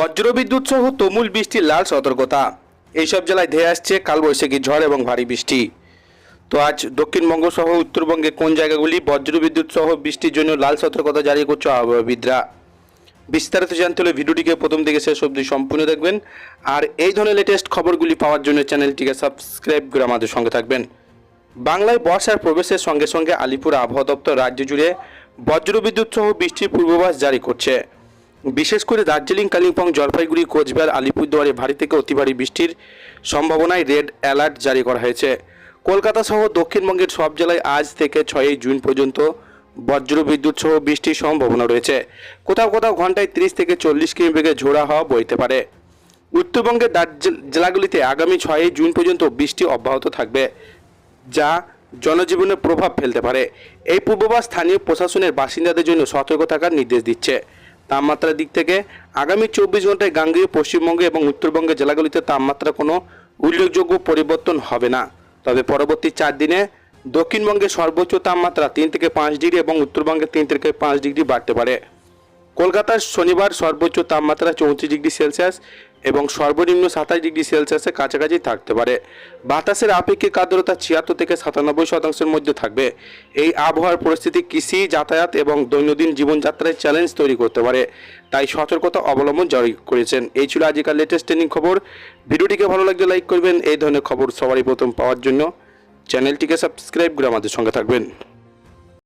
বজ্রবিদ্যুৎ সহ তুমুল বৃষ্টির লাল সতর্কতা। এইসব জেলায় ধেয়ে আসছে কালবৈশাখী ঝড় এবং ভারী বৃষ্টি। তো আজ দক্ষিণবঙ্গ সহ উত্তরবঙ্গে কোন জায়গাগুলি বজ্রবিদ্যুৎ সহ বৃষ্টির জন্য লাল সতর্কতা জারি করছে আবহাওয়াবিদরা? বিস্তারিত জানতে হলে ভিডিওটিকে প্রথম থেকে শেষ অবধি সম্পূর্ণ দেখবেন। আর এই ধরনের লেটেস্ট খবরগুলি পাওয়ার জন্য চ্যানেলটিকে সাবস্ক্রাইব করে আমাদের সঙ্গে থাকবেন। বাংলায় বর্ষার প্রবেশের সঙ্গে সঙ্গে আলিপুর আবহাওয়া দপ্তর রাজ্য জুড়ে বজ্রবিদ্যুৎ সহ বৃষ্টির পূর্বাভাস জারি করছে। বিশেষ করে দার্জিলিং, কালিম্পং, জলপাইগুড়ি, কোচবিহার, আলিপুরদুয়ারে ভারী থেকে অতি ভারী বৃষ্টির সম্ভাবনায় রেড অ্যালার্ট জারি করা হয়েছে। কলকাতা সহ দক্ষিণবঙ্গের সব জেলায় আজ থেকে ছয়ই জুন পর্যন্ত বজ্রবিদ্যুৎ সহ বৃষ্টির সম্ভাবনা রয়েছে। কোথাও কোথাও ঘন্টায় তিরিশ থেকে চল্লিশ কিমি বেগে ঝোড়া হাওয়া বইতে পারে। উত্তরবঙ্গের দার্জিল- জেলাগুলিতে আগামী ছয়ই জুন পর্যন্ত বৃষ্টি অব্যাহত থাকবে, যা জনজীবনে প্রভাব ফেলতে পারে। এই পূর্বাভাস স্থানীয় প্রশাসনের বাসিন্দাদের জন্য সতর্ক থাকার নির্দেশ দিচ্ছে। তাপমাত্রার দিক থেকে আগামী চব্বিশ ঘন্টায় গাঙ্গেয়, পশ্চিমবঙ্গে এবং উত্তরবঙ্গের জেলাগুলিতে তাপমাত্রা কোনো উল্লেখযোগ্য পরিবর্তন হবে না। তবে পরবর্তী চার দিনে দক্ষিণবঙ্গে সর্বোচ্চ তাপমাত্রা তিন থেকে পাঁচ ডিগ্রি এবং উত্তরবঙ্গে তিন থেকে পাঁচ ডিগ্রি বাড়তে পারে। কলকাতার শনিবার সর্বোচ্চ তাপমাত্রা চৌত্রিশ ডিগ্রি সেলসিয়াস এবং সর্বনিম্ন সাতাশ ডিগ্রি সেলসিয়াসের কাছাকাছি থাকতে পারে। বাতাসের আপেক্ষিক আর্দ্রতা ছিয়াত্তর থেকে সাতানব্বই শতাংশের মধ্যে থাকবে। এই আবহাওয়ার পরিস্থিতি কৃষি, যাতায়াত এবং দৈনন্দিন জীবনযাত্রায় চ্যালেঞ্জ তৈরি করতে পারে। তাই সতর্কতা অবলম্বন জারি করেছেন। এই ছিল আজকাল লেটেস্ট ট্রেনিং খবর। ভিডিওটিকে ভালো লাগলে লাইক করবেন। এই ধরনের খবর সবারই প্রথম পাওয়ার জন্য। চ্যানেলটিকে সাবস্ক্রাইব করে আমাদের সঙ্গে থাকবেন।